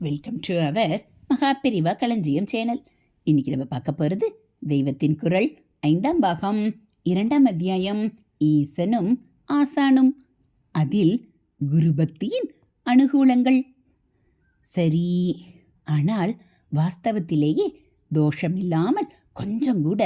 Welcome to our Maha Periyava களஞ்சியம் channel. இன்னைக்கு நம்ம பார்க்க போகிறது தெய்வத்தின் குரல் ஐந்தாம் பாகம் இரண்டாம் அத்தியாயம் ஈசனும் ஆசானும். அதில் குருபக்தியின் அனுகூலங்கள். சரி ஆனால் வாஸ்தவத்திலேயே தோஷமில்லாமல் கொஞ்சம் கூட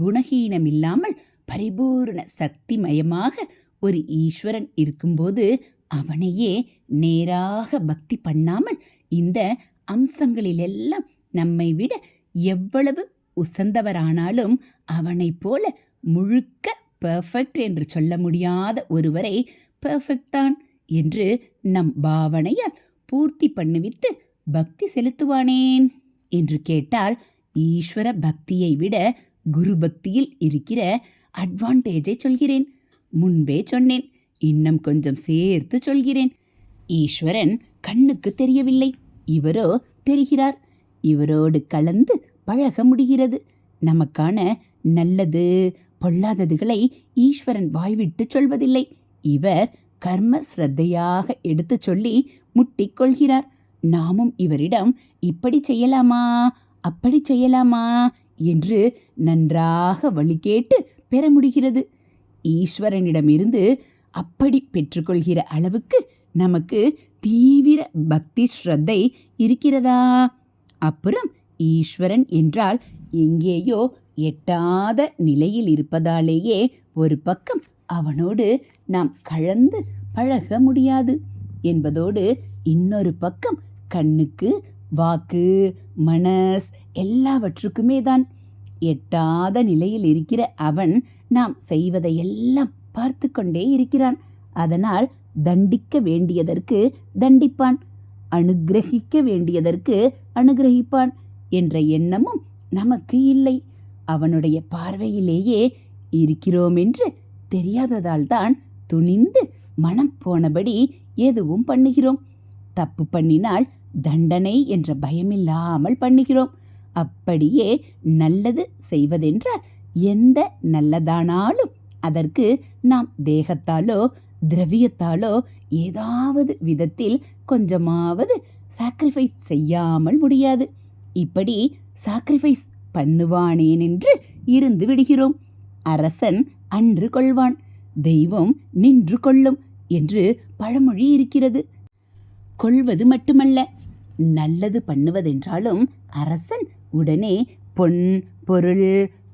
குணஹீனம் இல்லாமல் பரிபூர்ண சக்திமயமாக ஒரு ஈஸ்வரன் இருக்கும்போது அவனையே நேராக பக்தி பண்ணாமல் இந்த அம்சங்களிலெல்லாம் நம்மை விட எவ்வளவு உசந்தவரானாலும் அவனைப் போல முழுக்க பெர்ஃபெக்ட் என்று சொல்ல முடியாத ஒருவரை பெர்ஃபெக்ட் தான் என்று நம் பாவனையால் பூர்த்தி பண்ணுவித்து பக்தி செலுத்துவானேன் என்று கேட்டால் ஈஸ்வர பக்தியை விட குரு பக்தியில் இருக்கிற அட்வான்டேஜை சொல்கிறேன். முன்பே சொன்னேன் இன்னும் கொஞ்சம் சேர்த்து சொல்கிறேன். ஈஸ்வரன் கண்ணுக்கு தெரியவில்லை. இவரோ தெரிகிறார். இவரோடு கலந்து பழக முடிகிறது. நமக்கான நல்லது பொல்லாததுகளை ஈஸ்வரன் வாய்விட்டு சொல்வதில்லை. இவர் கர்ம ஸ்ரத்தையாக எடுத்துச் சொல்லி முட்டிக் கொள்கிறார். நாமும் இவரிடம் இப்படி செய்யலாமா? அப்படி செய்யலாமா? என்று நன்றாக வழி கேட்டு பெற முடிகிறது. ஈஸ்வரனிடமிருந்து அப்படி பெற்றுக்கொள்கிற அளவுக்கு நமக்கு தீவிர பக்தி ஸ்ரத்தை இருக்கிறதா? அப்புறம் ஈஸ்வரன் என்றால் எங்கேயோ எட்டாத நிலையில் இருப்பதாலேயே ஒரு பக்கம் அவனோடு நாம் கலந்து பழக முடியாது என்பதோடு இன்னொரு பக்கம் கண்ணுக்கு வாக்கு மனஸ் எல்லாவற்றுக்குமே தான் எட்டாத நிலையில் இருக்கிற அவன் நாம் செய்வதையெல்லாம் பார்த்து கொண்டே இருக்கிறான். அதனால் தண்டிக்க வேண்டியதற்கு தண்டிப்பான். அனுக்கிரகிக்க வேண்டியதற்கு அனுகிரகிப்பான் என்ற எண்ணமும் நமக்கு இல்லை. அவனுடைய பார்வையிலேயே இருக்கிறோம் என்று துணிந்து மனம் போனபடி எதுவும் பண்ணுகிறோம். தப்பு பண்ணினால் தண்டனை என்ற பயமில்லாமல் பண்ணுகிறோம். அப்படியே நல்லது செய்வதென்றால் எந்த நல்லதானாலும் அதற்கு நாம் தேகத்தாலோ திரவியத்தாலோ ஏதாவது விதத்தில் கொஞ்சமாவது சாக்ரிஃபைஸ் செய்யாமல் முடியாது. இப்படி சாக்ரிஃபைஸ் பண்ணுவானேன் என்று இருந்து விடுகிறோம். அரசன் அன்று கொள்வான் தெய்வம் நின்று கொள்ளும் என்று பழமொழி இருக்கிறது. கொள்வது மட்டுமல்ல நல்லது பண்ணுவதென்றாலும் அரசன் உடனே பொன் பொருள்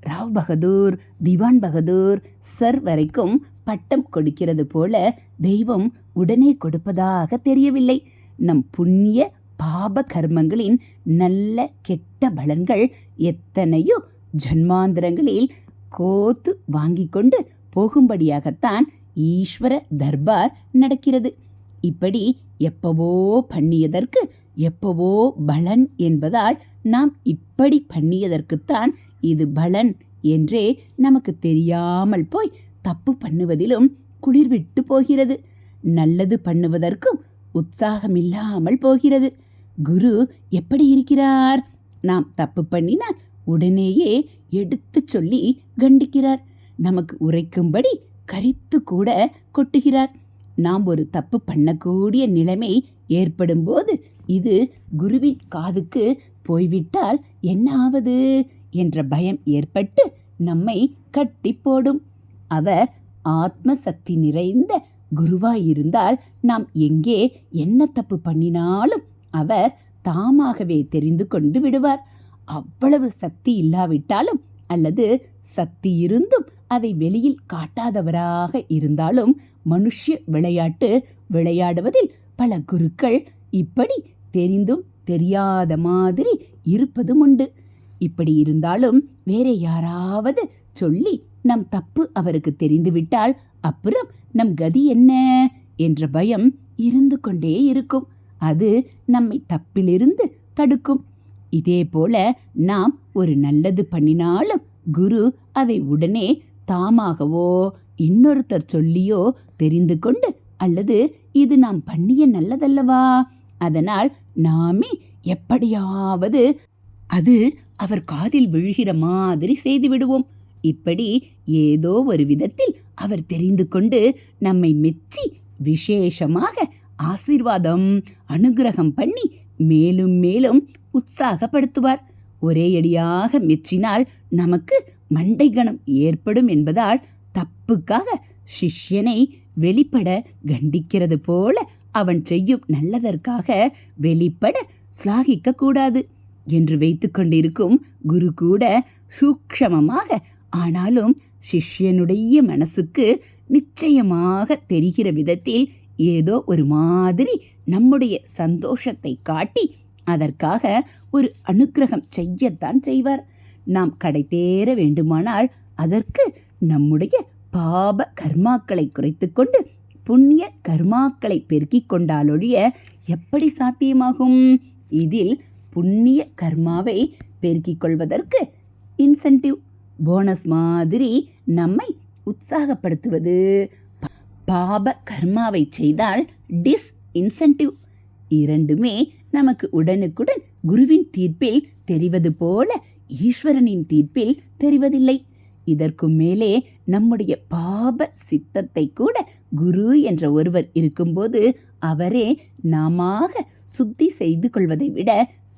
ராவ் பகதூர் திவான் பகதூர் சர் வரைக்கும் பட்டம் கொடுக்கிறது போல தெய்வம் உடனே கொடுப்பதாக தெரியவில்லை. நம் புண்ணிய பாப கர்மங்களின் நல்ல கெட்ட பலன்கள் எத்தனையோ ஜன்மாந்திரங்களில் கோத்து வாங்கி கொண்டு போகும்படியாகத்தான் ஈஸ்வர தர்பார் நடக்கிறது. இப்படி எப்பவோ பண்ணியதற்கு எப்பவோ பலன் என்பதால் நாம் இப்படி பண்ணியதற்குத்தான் இது பலன் என்றே நமக்கு தெரியாமல் போய் தப்பு பண்ணுவதிலும் குளிர்விட்டு போகிறது. நல்லது பண்ணுவதற்கும் உற்சாகமில்லாமல் போகிறது. குரு எப்படி இருக்கிறார்? நாம் தப்பு பண்ணினால் உடனேயே எடுத்து சொல்லி கண்டிக்கிறார். நமக்கு உரைக்கும்படி கரித்து கூட கொட்டுகிறார். நாம் ஒரு தப்பு பண்ணக்கூடிய நிலைமை ஏற்படும்போது இது குருவின் காதுக்கு போய்விட்டால் என்ன ஆவது என்ற பயம் ஏற்பட்டு நம்மை கட்டி போடும். அவர் ஆத்ம சக்தி நிறைந்த குருவாயிருந்தால் நாம் எங்கே என்ன தப்பு பண்ணினாலும் அவர் தாமாகவே தெரிந்து கொண்டு விடுவார். அவ்வளவு சக்தி இல்லாவிட்டாலும் அல்லது சக்தி இருந்தும் அதை வெளியில் காட்டாதவராக இருந்தாலும் மனுஷ விளையாட்டு விளையாடுவதில் பல குருக்கள் இப்படி தெரிந்தும் தெரியாத மாதிரி இருப்பதும் உண்டு. இப்படி இருந்தாலும் வேற யாராவது சொல்லி நம் தப்பு அவருக்கு தெரிந்துவிட்டால் அப்புறம் நம் கதி என்ன? என்ற பயம் இருந்து கொண்டே இருக்கும். அது நம்மை தப்பிலிருந்து தடுக்கும். இதே போல நாம் ஒரு நல்லது பண்ணினாலும் குரு அதை உடனே தாமாகவோ இன்னொருத்தர் சொல்லியோ தெரிந்து கொண்டு அல்லது இது நாம் பண்ணிய நல்லதல்லவா? அதனால் நாமே எப்படியாவது அது அவர் காதில் விழுகிற மாதிரி செய்து விடுவோம். இப்படி ஏதோ ஒரு விதத்தில் அவர் தெரிந்து கொண்டு நம்மை மெச்சி விசேஷமாக ஆசீர்வாதம் அனுகிரகம் பண்ணி மேலும் மேலும் உற்சாகப்படுத்துவார். ஒரே அடியாக மெச்சினால் நமக்கு மண்டைகணம் ஏற்படும் என்பதால் தப்புக்காக சிஷ்யனை வெளிப்பட கண்டிக்கிறது போல அவன் செய்யும் நல்லதற்காக வெளிப்பட சிலாகிக்க கூடாது. என்று வைத்துக்கொண்டிருக்கும் குரு கூட சூக்ஷமமாக ஆனாலும் சிஷ்யனுடைய மனசுக்கு நிச்சயமாக தெரிகிற விதத்தில் ஏதோ ஒரு மாதிரி நம்முடைய சந்தோஷத்தை காட்டி அதற்காக ஒரு அனுக்கிரகம் செய்யத்தான் செய்வார். நாம் கடை தேர வேண்டுமானால் அதற்கு நம்முடைய பாப கர்மாக்களை குறைத்துக்கொண்டு புண்ணிய கர்மாக்களை பெருக்கிக் கொண்டாலொழிய எப்படி சாத்தியமாகும்? இதில் புண்ணிய கர்மாவை பெருக்கிக் கொள்வதற்கு இன்சென்டிவ் போனஸ் மாதிரி நம்மை உற்சாகப்படுத்துவது. பாப கர்மாவை செய்தால் டிஸ் இன்சென்டிவ் இரண்டுமே நமக்கு உடனுக்குடன் குருவின் தீர்ப்பில் தெரிவது போல ஈஸ்வரனின் தீர்ப்பில் தெரிவதில்லை. இதற்கு மேலே நம்முடைய பாப சித்தத்தை கூட குரு என்ற ஒருவர் இருக்கும்போது அவரே நாமாக சுத்தி செய்து கொள்வதை விட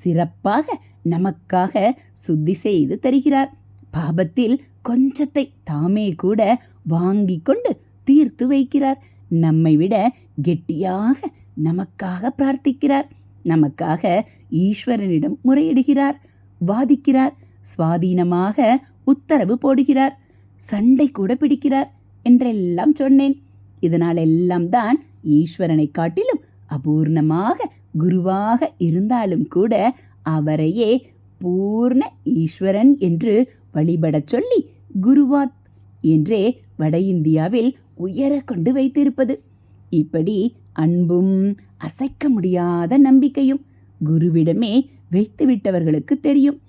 சிறப்பாக நமக்காக சுத்தி செய்து தருகிறார். பாபத்தில் கொஞ்சத்தை தாமே கூட வாங்கி கொண்டு தீர்த்து வைக்கிறார். நம்மை விட கெட்டியாக நமக்காக பிரார்த்திக்கிறார். நமக்காக ஈஸ்வரனிடம் முறையிடுகிறார். வாதிக்கிறார். சுவாதீனமாக உத்தரவு போடுகிறார். சண்டை கூட பிடிக்கிறார் என்றெல்லாம் சொன்னேன். இதனால் எல்லாம் தான் ஈஸ்வரனை காட்டிலும் அபூர்ணமாக குருவாக இருந்தாலும் கூட அவரையே பூர்ண ஈஸ்வரன் என்று வழிபடச் சொல்லி குருவாத் என்றே வட இந்தியாவில் உயர கொண்டு வைத்திருப்பது. இப்படி அன்பும் அசைக்க முடியாத நம்பிக்கையும் குருவிடமே வைத்துவிட்டவர்களுக்கு தெரியும்.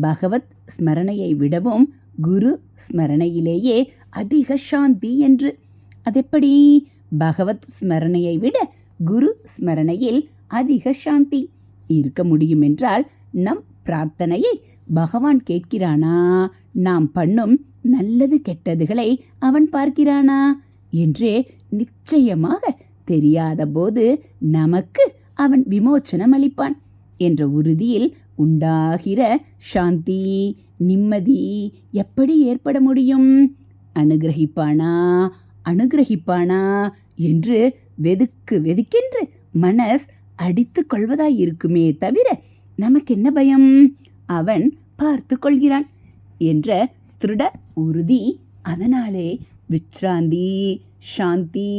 பகவத் ஸ்மரணையை விடவும் குரு ஸ்மரணையிலேயே அதிக சாந்தி என்று. அதெப்படி? பகவத் ஸ்மரணையை விட குரு ஸ்மரணையில் அதிக சாந்தி. இருக்க முடியும் என்றால் நம் பிரார்த்தனையை பகவான் கேட்கிறானா? நாம் பண்ணும் நல்லது கெட்டதுகளை அவன் பார்க்கிறானா? என்றே நிச்சயமாக தெரியாத போது நமக்கு அவன் விமோச்சனம் அளிப்பான். என்ற உறுதியில் உண்டாகிற சாந்தி நிம்மதி எப்படி ஏற்பட முடியும்? அனுகிரகிப்பானா? அனுகிரகிப்பானா? என்று வெதுக்கு வெதுக்கென்று மனஸ் அடித்து கொள்வதாயிருக்குமே தவிர நமக்கு என்ன பயம்? அவன் பார்த்து கொள்கிறான் என்ற திருட உறுதி அதனாலே விச்ராந்தி சாந்தி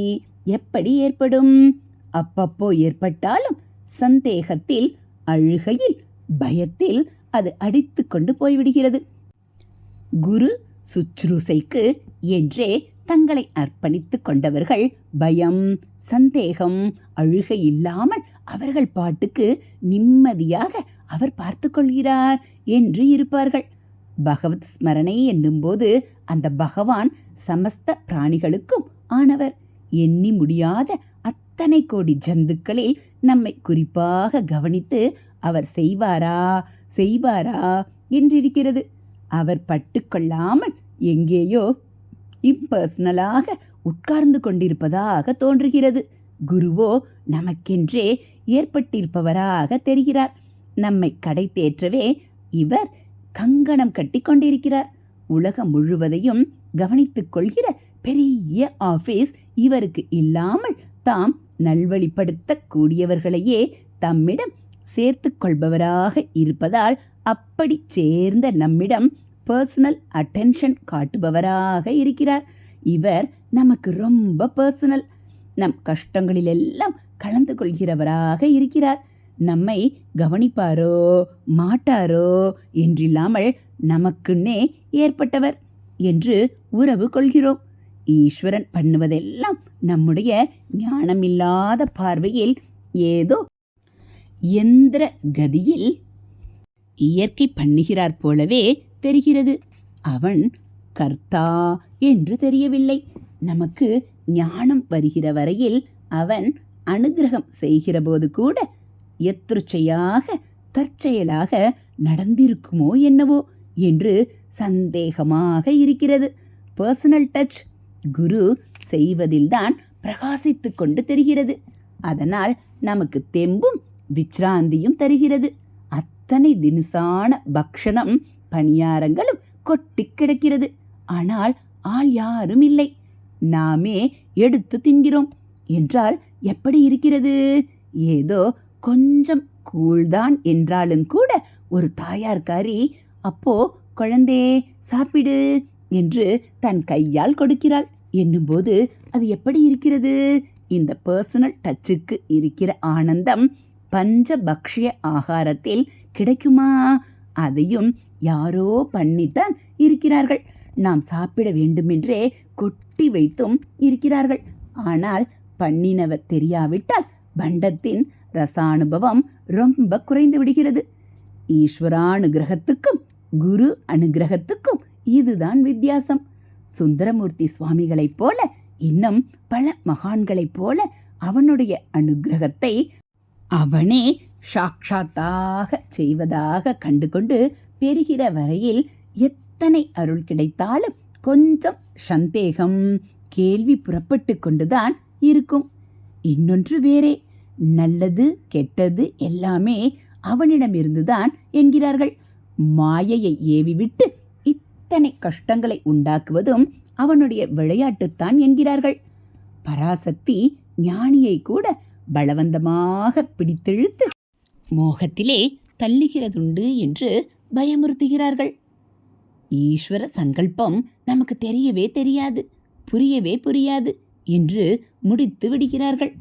எப்படி ஏற்படும்? அப்பப்போ ஏற்பட்டாலும் சந்தேகத்தில் அழுகையில் பயத்தில் அது அடித்து கொண்டு போய்விடுகிறது. குரு சுற்றுசைக்கு என்றே தங்களை அர்ப்பணித்துக் கொண்டவர்கள் பயம் சந்தேகம் அழுகை இல்லாமல் அவர்கள் பாட்டுக்கு நிம்மதியாக அவர் பார்த்து கொள்கிறார் என்று இருப்பார்கள். பகவத் ஸ்மரணை என்னும்போது அந்த பகவான் சமஸ்த பிராணிகளுக்கும் ஆனவர். எண்ணி முடியாத அத்தனை கோடி ஜந்துக்களில் நம்மை குறிப்பாக கவனித்து அவர் செய்வாரா செய்வாரா என்றிருக்கிறது. அவர் பட்டுக்கொள்ளாமல் எங்கேயோ இம்பர்சனலாக உட்கார்ந்து கொண்டிருப்பதாக தோன்றுகிறது. குருவோ நமக்கென்றே ஏற்பட்டிருப்பவராக தெரிகிறார். நம்மை கடை தேற்றவே இவர் கங்கணம் கட்டி கொண்டிருக்கிறார். உலகம் முழுவதையும் கவனித்துக் கொள்கிற பெரிய ஆபீஸ் இவருக்கு இல்லாமல் தாம் நல்வழிப்படுத்த கூடியவர்களையே தம்மிடம் சேர்த்து கொள்பவராக இருப்பதால் அப்படி சேர்ந்த நம்மிடம் பர்சனல் அட்டென்ஷன் காட்டுபவராக இருக்கிறார். இவர் நமக்கு ரொம்ப பர்சனல் நம் கஷ்டங்களிலெல்லாம் கலந்து கொள்கிறவராக இருக்கிறார். நம்மை கவனிப்பாரோ மாட்டாரோ என்றில்லாமல் நமக்குன்னே ஏற்பட்டவர் என்று உறவு கொள்கிறோம். ஈஸ்வரன் பண்ணுவதெல்லாம் நம்முடைய ஞானமில்லாத பார்வையில் ஏதோ எந்திர கதியில் இயற்கை பண்ணுகிறார் போலவே தெரிகிறது. அவன் கர்த்தா என்று தெரியவில்லை. நமக்கு ஞானம் வருகிற வரையில் அவன் அனுகிரகம் செய்கிறபோது கூட எத்திருச்சையாக தற்செயலாக நடந்திருக்குமோ என்னவோ என்று சந்தேகமாக இருக்கிறது. பர்சனல் டச் குரு செய்வதில்தான் பிரகாசித்து கொண்டு தெரிகிறது. அதனால் நமக்கு தெம்பும் விச்ராந்தியும் தருகிறது. அத்தனை தினுசான பக்ஷணம் பணியாரங்களும் கொட்டி கிடக்கிறது. ஆனால் ஆள் யாரும் இல்லை நாமே எடுத்து தின்கிறோம். என்றால் எப்படி இருக்கிறது? ஏதோ கொஞ்சம் கூழ்தான் என்றாலும் கூட ஒரு தாயார்காரி அப்போ குழந்தே சாப்பிடு என்று தன் கையால் கொடுக்கிறாள். என்னும்போது அது எப்படி இருக்கிறது? இந்த பர்சனல் டச்சுக்கு இருக்கிற ஆனந்தம் பஞ்சபக்ஷிய ஆகாரத்தில் கிடைக்குமா? அதையும் யாரோ பண்ணித்தான் இருக்கிறார்கள். நாம் சாப்பிட வேண்டுமென்றே கொட்டி வைத்தும் இருக்கிறார்கள். ஆனால் பண்ணினவர் தெரியாவிட்டால் பண்டத்தின் ரசானுபவம் ரொம்ப குறைந்து விடுகிறது. ஈஸ்வரானுகிரகத்துக்கும் குரு அனுகிரகத்துக்கும் இதுதான் வித்தியாசம். சுந்தரமூர்த்தி சுவாமிகளைப் போல இன்னும் பல மகான்களைப் போல அவனுடைய அனுகிரகத்தை அவனே சாட்சாத்தாக செய்வதாக கண்டுகொண்டு பெறுகிற வரையில் எத்தனை அருள் கிடைத்தாலும் கொஞ்சம் சந்தேகம் கேள்வி புறப்பட்டு கொண்டுதான் இருக்கும். இன்னொன்று வேறே நல்லது கெட்டது எல்லாமே அவனிடமிருந்துதான் என்கிறார்கள். மாயையை ஏவிவிட்டு இத்தனை கஷ்டங்களை உண்டாக்குவதும் அவனுடைய விளையாட்டுத்தான் என்கிறார்கள். பராசக்தி ஞானியை கூட பலவந்தமாக பிடித்தெழுத்து மோகத்திலே தள்ளுகிறதுண்டு என்று பயமுறுத்துகிறார்கள். ஈஸ்வர சங்கல்பம் நமக்கு தெரியவே தெரியாது புரியவே புரியாது என்று முடித்து விடுகிறார்கள்.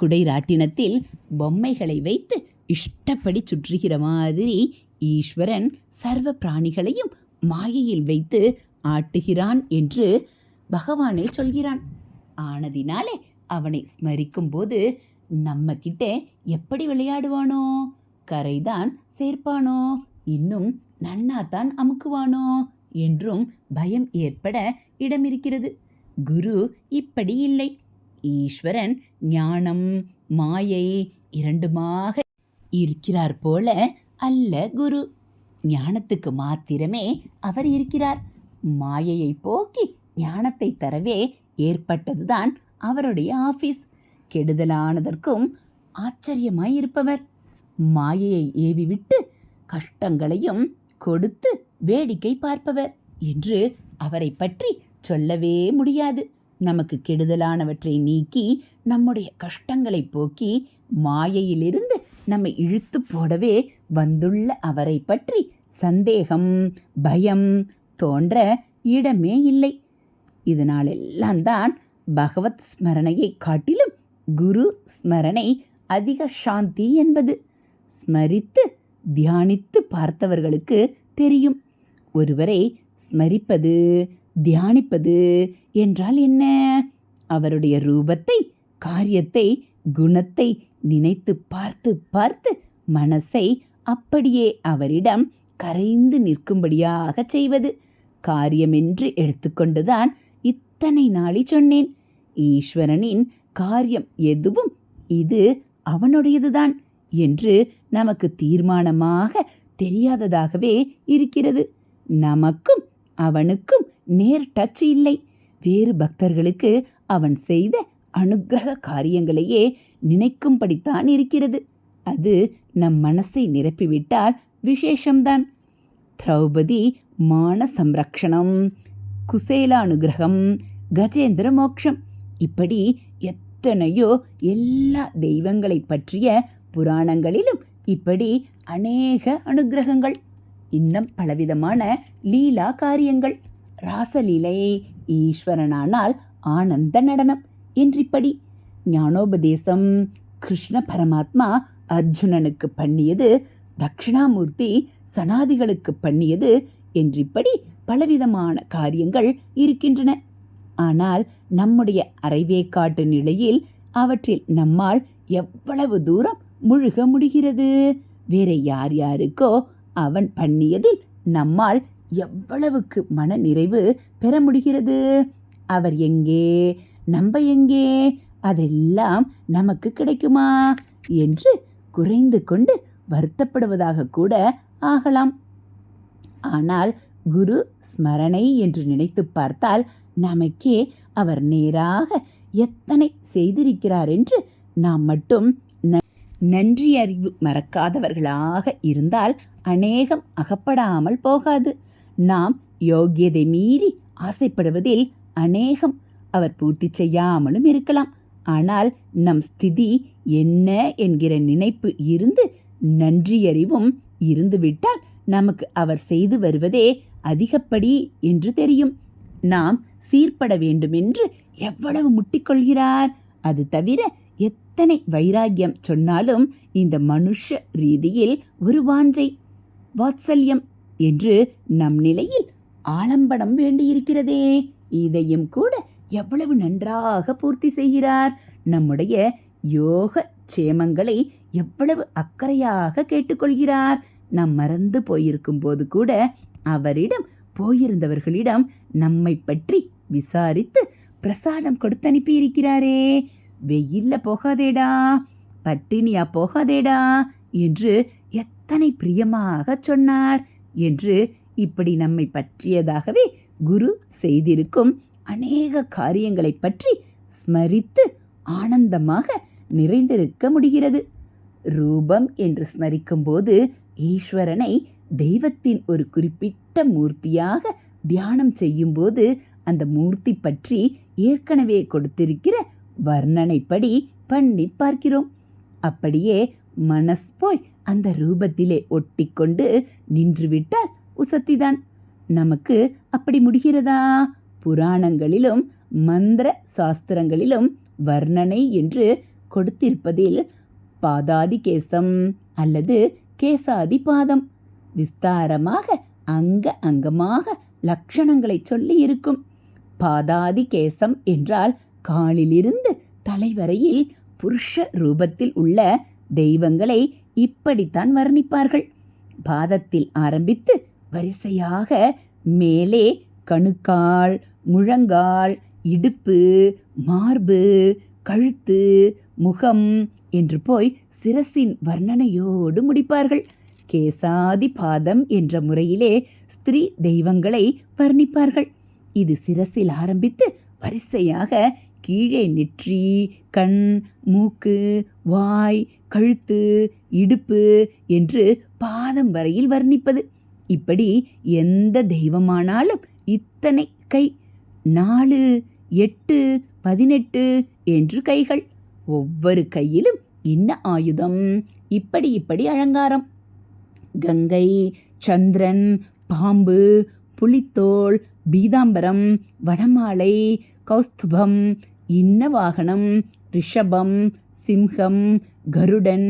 குடைராட்டினத்தில் பொம்மைகளை வைத்து இஷ்டப்படி சுற்றுகிற மாதிரி ஈஸ்வரன் சர்வ பிராணிகளையும் மாயையில் வைத்து ஆட்டுகிறான் என்று பகவானே சொல்கிறான். ஆனதினாலே அவனை ஸ்மரிக்கும் போது நம்ம கிட்ட எப்படி விளையாடுவானோ கரைதான் சேர்ப்பானோ இன்னும் நன்னாத்தான் அமுக்குவானோ? என்றும் பயம் ஏற்பட இடமிருக்கிறது. குரு இப்படி இல்லை. ஈஸ்வரன் ஞானம் மாயை இரண்டுமாக இருக்கிறார் போல அல்ல குரு. ஞானத்துக்கு மாத்திரமே அவர் இருக்கிறார். மாயையை போக்கி ஞானத்தை தரவே ஏற்பட்டதுதான் அவருடைய ஆபீஸ். கெடுதலானதற்கும் ஆச்சரியமாய் இருப்பவர். மாயையை ஏவிவிட்டு கஷ்டங்களையும் கொடுத்து வேடிக்கை பார்ப்பவர் என்று அவரை பற்றி சொல்லவே முடியாது. நமக்கு கெடுதலானவற்றை நீக்கி நம்முடைய கஷ்டங்களை போக்கி மாயையிலிருந்து நம்மை இழுத்து போடவே வந்துள்ள அவரை பற்றி சந்தேகம் பயம் தோன்ற இடமே இல்லை. இதனாலெல்லாம் தான் பகவத் ஸ்மரணையை காட்டிலும் குரு ஸ்மரணை அதிக சாந்தி என்பது. ஸ்மரித்து தியானித்து பார்த்தவர்களுக்கு தெரியும். ஒருவரை ஸ்மரிப்பது தியானிப்பது என்றால் என்ன? அவருடைய ரூபத்தை காரியத்தை குணத்தை நினைத்து பார்த்து பார்த்து மனசை அப்படியே அவரிடம் கரைந்து நிற்கும்படியாக செய்வது. காரியமென்று எடுத்துக்கொண்டுதான் இத்தனை நாளி சொன்னேன். ஈஸ்வரனின் காரியம் எதுவும் இது அவனுடையதுதான். என்று நமக்கு தீர்மானமாக தெரியாததாகவே இருக்கிறது. நமக்கும் அவனுக்கும் நேர் டச் இல்லை. வேறு பக்தர்களுக்கு அவன் செய்த அனுகிரக காரியங்களையே நினைக்கும்படித்தான் இருக்கிறது. அது நம் மனசை நிரப்பிவிட்டால் விசேஷம்தான். திரௌபதி மான சம்ரக்ஷணம் குசேலானுகிரகம் கஜேந்திர மோக்ஷம். இப்படி எத்தனையோ எல்லா தெய்வங்களை பற்றிய புராணங்களிலும் இப்படி அநேக அனுகிரகங்கள் இன்னும் பலவிதமான லீலா காரியங்கள். ராசலீலை ஈஸ்வரனானால் ஆனந்த நடனம் என்றிப்படி. ஞானோபதேசம் கிருஷ்ண பரமாத்மா அர்ஜுனனுக்கு பண்ணியது தட்சிணாமூர்த்தி சனாதிகளுக்கு பண்ணியது என்றிப்படி பலவிதமான காரியங்கள் இருக்கின்றன. ஆனால் நம்முடைய அரைவேக்காட்டு நிலையில் அவற்றில் நம்மால் எவ்வளவு தூரம் முழுக முடிகிறது. வேற யார் யாருக்கோ அவன் பண்ணியதில் நம்மால் எவ்வளவுக்கு மன நிறைவு பெற முடிகிறது? அவர் எங்கே? நம்ப எங்கே? அதெல்லாம் நமக்கு கிடைக்குமா? என்று குறைந்து கொண்டு வருத்தப்படுவதாக கூட ஆகலாம். ஆனால் குரு ஸ்மரணை என்று நினைத்து பார்த்தால் நமக்கே அவர் நேராக எத்தனை செய்திருக்கிறார் என்று நாம் மட்டும் நன்றியறிவு மறக்காதவர்களாக இருந்தால் அநேகம் அகப்படாமல் போகாது. நாம் யோக்கியதை மீறி ஆசைப்படுவதில் அநேகம் அவர் பூர்த்தி செய்யாமலும் இருக்கலாம். ஆனால் நம் ஸ்திதி என்ன என்கிற நினைப்பு இருந்து நன்றியறிவும் இருந்துவிட்டால் நமக்கு அவர் செய்து வருவதே அதிகப்படி என்று தெரியும். நாம் சீர்பட வேண்டுமென்று எவ்வளவு முட்டிக்கொள்கிறார்? அது தவிர எத்தனை வைராக்கியம் சொன்னாலும் இந்த மனுஷ ரீதியில் ஒரு வாஞ்சை வாத்சல்யம் என்று நம் நிலையில் ஆலம்பனம் வேண்டியிருக்கிறதே. இதையும் கூட எவ்வளவு நன்றாக பூர்த்தி செய்கிறார். நம்முடைய யோக சேமங்களை எவ்வளவு அக்கறையாக கேட்டுக்கொள்கிறார். நாம் மறந்து போயிருக்கும் போது கூட அவரிடம் போயிருந்தவர்களிடம் நம்மை பற்றி விசாரித்து பிரசாதம் கொடுத்து அனுப்பியிருக்கிறாரே வெயில்ல போகாதேடா பட்டினியா போகாதேடா என்று எத்தனை பிரியமாக சொன்னார் என்று இப்படி நம்மை பற்றியதாகவே குரு செய்திருக்கும் அநேக காரியங்களை பற்றி ஸ்மரித்து ஆனந்தமாக நிறைந்திருக்க முடிகிறது. ரூபம் என்று ஸ்மரிக்கும்போது ஈஸ்வரனை தெய்வத்தின் ஒரு குறிப்பிட்ட மூர்த்தியாக தியானம் செய்யும்போது அந்த மூர்த்தி பற்றி ஏற்கனவே கொடுத்திருக்கிற வர்ணனைப்படி பண்ணி பார்க்கிறோம். அப்படியே மனஸ் போய் அந்த ரூபத்திலே ஒட்டிக்கொண்டு நின்றுவிட்டால் உசத்திதான். நமக்கு அப்படி முடிகிறதா? புராணங்களிலும் மந்திர சாஸ்திரங்களிலும் வர்ணனை என்று கொடுத்திருப்பதில் பாதாதி கேசம் அல்லது கேசாதி பாதம் விஸ்தாரமாக அங்க அங்கமாக லட்சணங்களை சொல்லி இருக்கும் பாதாதி கேசம் என்றால் காலிலிருந்து தலைவரையில் புருஷ ரூபத்தில் உள்ள தெய்வங்களை இப்படித்தான் வர்ணிப்பார்கள். பாதத்தில் ஆரம்பித்து வரிசையாக மேலே கணுக்கால் முழங்கால் இடுப்பு மார்பு கழுத்து முகம் என்று போய் சிரசின் வர்ணனையோடு முடிப்பார்கள். கேசாதி பாதம் என்ற முறையிலே ஸ்திரீ தெய்வங்களை வர்ணிப்பார்கள். இது சிரசில் ஆரம்பித்து வரிசையாக கீழே நெற்றி கண் மூக்கு வாய் கழுத்து இடுப்பு என்று பாதம் வரையில் வர்ணிப்பது. இப்படி எந்த தெய்வமானாலும் இத்தனை கை நாலு எட்டு பதினெட்டு என்று கைகள். ஒவ்வொரு கையிலும் இன்ன ஆயுதம்? இப்படி இப்படி அலங்காரம். கங்கை சந்திரன் பாம்பு புலித்தோல் பீதாம்பரம் வடமாலை கௌஸ்துபம் இன்ன வாகனம் ரிஷபம் சிம்ஹம் கருடன்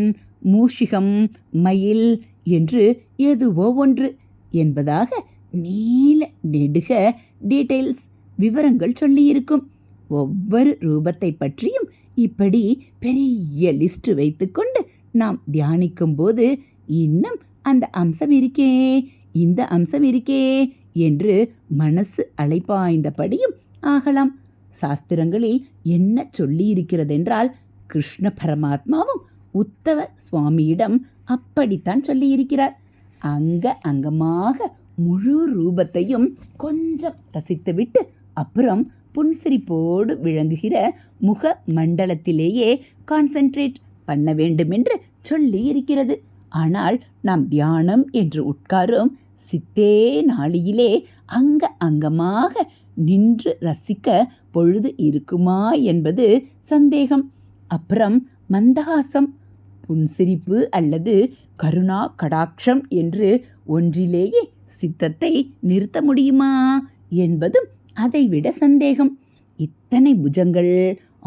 மூஷிகம் மயில் என்று எதுவோ ஒன்று என்பதாக நீல நெடுக டீடைல்ஸ் விவரங்கள் சொல்லியிருக்கும். ஒவ்வொரு ரூபத்தை பற்றியும் இப்படி பெரிய லிஸ்ட் வைத்துக்கொண்டு நாம் தியானிக்கும் போது இன்னும் அந்த அம்சம் இருக்கே இந்த அம்சம் இருக்கே என்று மனசு அலைப்பாய்ந்தபடியும் ஆகலாம். சாஸ்திரங்களில் என்ன சொல்லியிருக்கிறதென்றால் கிருஷ்ண பரமாத்மாவும் உத்தவ சுவாமியிடம் அப்படித்தான் சொல்லியிருக்கிறார். அங்க அங்கமாக முழு ரூபத்தையும் கொஞ்சம் ரசித்துவிட்டு அப்புறம் புன்சிரிப்போடு விளங்குகிற முக மண்டலத்திலேயே கான்சென்ட்ரேட் பண்ண வேண்டுமென்று சொல்லி இருக்கிறது ஆனால் நாம் தியானம் என்று உட்காரும் சித்தே நாளியிலே அங்க அங்கமாக நின்று ரசிக்க பொழுது இருக்குமா என்பது சந்தேகம். அப்புறம் மந்தகாசம் புன்சிரிப்பு அல்லது கருணா கடாட்சம் என்று ஒன்றிலேயே சித்தத்தை நிறுத்த முடியுமா என்பதும் அதைவிட சந்தேகம். இத்தனை புஜங்கள்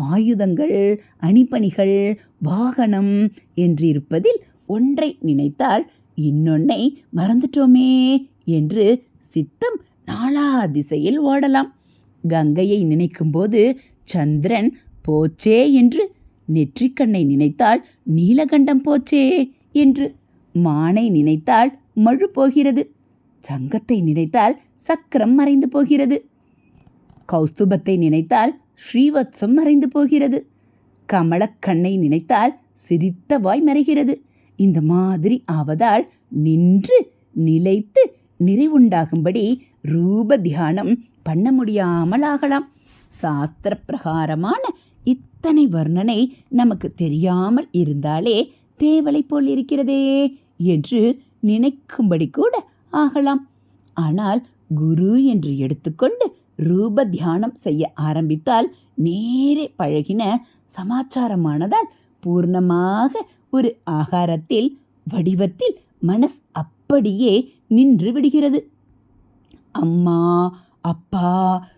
ஆயுதங்கள் அணிபணிகள் வாகனம் என்றிருப்பதில் ஒன்றை நினைத்தால் இன்னொன்னை மறந்துட்டோமே என்று சித்தம் நாலா திசையில் ஓடலாம் கங்கையை நினைக்கும்போது சந்திரன் போச்சே என்று நெற்றிக்கண்ணை நினைத்தால் நீலகண்டம் போச்சே என்று. மானை நினைத்தால் மழு போகிறது. சங்கத்தை நினைத்தால் சக்கரம் மறைந்து போகிறது. கௌஸ்துபத்தை நினைத்தால் ஸ்ரீவத்சம் மறைந்து போகிறது. கமலக்கண்ணை நினைத்தால் சிரித்த வாய் மறைகிறது. இந்த மாதிரி ஆவதால் நின்று நிலைத்து நிறைவுண்டாகும்படி ரூப தியானம் பண்ண முடியாமல் ஆகலாம் சாஸ்திர பிரகாரமான இத்தனை வர்ணனை நமக்கு தெரியாமல் இருந்தாலே தேவலை போல் இருக்கிறதே என்று நினைக்கும்படி கூட ஆகலாம். ஆனால் குரு என்று எடுத்துக்கொண்டு ரூப தியானம் செய்ய ஆரம்பித்தால் நேரே பழகின சமாச்சாரமானதால் பூர்ணமாக ஒரு ஆகாரத்தில் வடிவத்தில் மனஸ் அப்படியே நின்று விடுகிறது. அம்மா அப்பா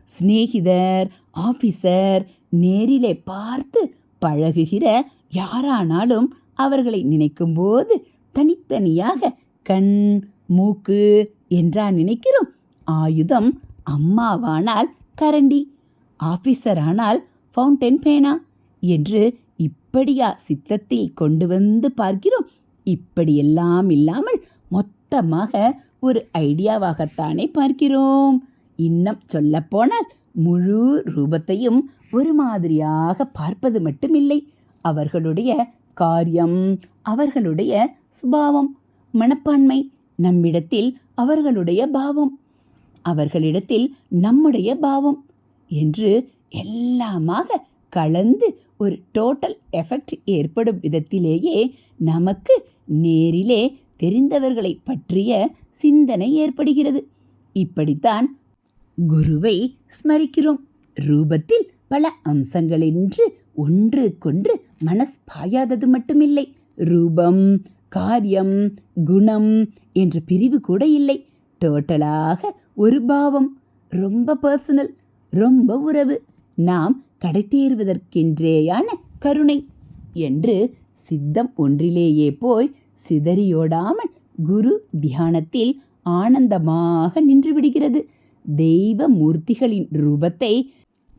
சிநேகிதர் ஆபீசர் நேரிலே பார்த்து பழகுகிற யாரானாலும் அவர்களை நினைக்கும்போது தனித்தனியாக கண் மூக்கு என்றா நினைக்கிறோம். ஆயுதம் அம்மாவானால் கரண்டி ஆபீசரானால் ஃபவுண்டன் பேனா என்று இப்படியா சித்தத்தில் கொண்டு வந்து பார்க்கிறோம். இப்படியெல்லாம் இல்லாமல் மொத்தமாக ஒரு ஐடியாவாகத்தானே பார்க்கிறோம். இன்னும் சொல்லப்போனால் முழு ரூபத்தையும் ஒரு மாதிரியாக பார்ப்பது மட்டுமில்லை. அவர்களுடைய காரியம் அவர்களுடைய சுபாவம் மனப்பான்மை நம்மிடத்தில் அவர்களுடைய பாவம் அவர்களிடத்தில் நம்முடைய பாவம் என்று எல்லாமாக கலந்து ஒரு டோட்டல் எஃபெக்ட் ஏற்படும் விதத்திலேயே நமக்கு நேரிலே தெரிந்தவர்களை பற்றிய சிந்தனை ஏற்படுகிறது. இப்படித்தான் குருவை ஸ்மரிக்கிறோம். ரூபத்தில் பல அம்சங்களென்று ஒன்றுக்கொன்று மனஸ் பாயாதது மட்டுமில்லை. ரூபம் காரியம் குணம் என்ற பிரிவு கூட இல்லை. டோட்டலாக ஒரு பாவம். ரொம்ப பர்சனல் ரொம்ப உறவு. நாம் கடைத்தேறுவதற்கென்றேயான கருணை என்று சித்தம் ஒன்றிலேயே போய் சிதறியோடாமல் குரு தியானத்தில் ஆனந்தமாக நின்றுவிடுகிறது. தெய்வ மூர்த்திகளின் ரூபத்தை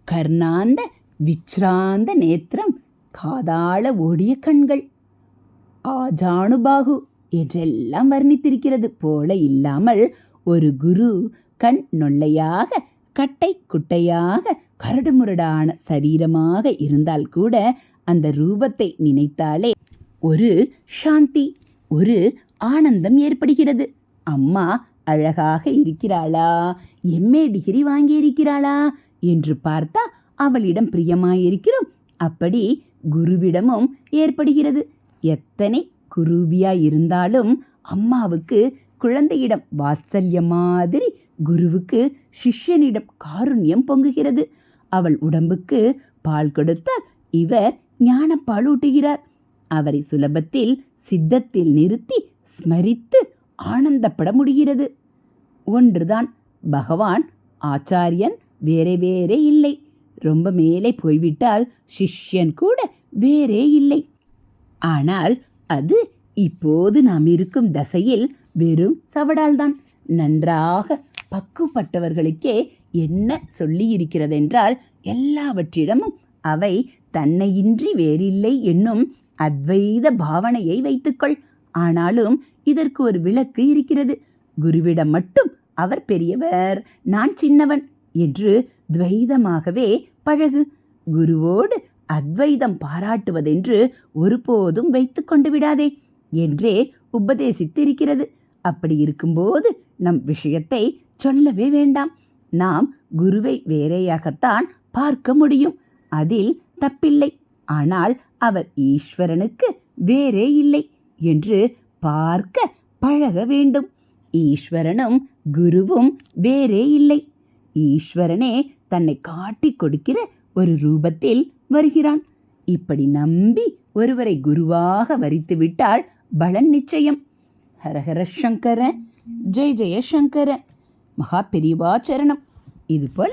கர்ணாந்த விச்ராந்த நேத்திரம் காதாள ஓடிய கண்கள். ஆஜானுபாகு என்றெல்லாம் வர்ணித்திருக்கிறது போல இல்லாமல் ஒரு குரு கண் நொல்லையாக கட்டை குட்டையாக கரடுமுரடான சரீரமாக இருந்தால் கூட அந்த ரூபத்தை நினைத்தாலே ஒரு சாந்தி ஒரு ஆனந்தம் ஏற்படுகிறது. அம்மா அழகாக இருக்கிறாளா? எம்ஏ டிகிரி வாங்கியிருக்கிறாளா? என்று பார்த்தா அவளிடம் பிரியமாயிருக்கிறோம். அப்படி குருவிடமும் ஏற்படுகிறது. எத்தனை குருவியாய் இருந்தாலும் அம்மாவுக்கு குழந்தையிடம் வாத்சல்யம் மாதிரி குருவுக்கு சிஷ்யனிடம் காருண்யம் பொங்குகிறது. அவள் உடம்புக்கு பால் கொடுத்தால் இவர் ஞானப்பால் ஊட்டுகிறார் அவரை சுலபத்தில் சித்தத்தில் நிறுத்தி ஸ்மரித்து ஆனந்தப்பட முடிகிறது. ஒன்றுதான் பகவான் ஆச்சாரியன் வேறே வேறே இல்லை. ரொம்ப மேலே போய்விட்டால் சிஷ்யன் கூட வேறே இல்லை. ஆனால் அது இப்போது நாம் இருக்கும் தசையில் வெறும் சவடால்தான். நன்றாக பக்குவப்பட்டவர்களுக்கே என்ன சொல்லியிருக்கிறதென்றால் எல்லாவற்றிடமும் அவை தன்னையின்றி வேறில்லை என்னும் அத்வைத பாவனையை வைத்துக்கொள். ஆனாலும் இதற்கு ஒரு விளக்கு இருக்கிறது. குருவிடம் மட்டும் அவர் பெரியவர் நான் சின்னவன் என்று துவைதமாகவே பழகு. குருவோடு அத்வைதம் பாராட்டுவதென்று ஒருபோதும் வைத்து கொண்டு விடாதே என்றே உபதேசித்திருக்கிறது. அப்படி இருக்கும்போது நம் விஷயத்தை சொல்லவே வேண்டாம். நாம் குருவை வேறையாகத்தான் பார்க்க முடியும். அதில் தப்பில்லை. ஆனால் அவர் ஈஸ்வரனுக்கு வேறே இல்லை என்று பார்க்க பழக வேண்டும். ஈஸ்வரனும் குருவும் வேறே இல்லை. ஈஸ்வரனே தன்னை காட்டி கொடுக்கிற ஒரு ரூபத்தில் வருகிறான். இப்படி நம்பி ஒருவரை குருவாக வரித்து விட்டால் பலன் நிச்சயம். ஹரஹர சங்கர ஜெய் ஜெய சங்கர மகா பெரியவா சரணம். இதுபோல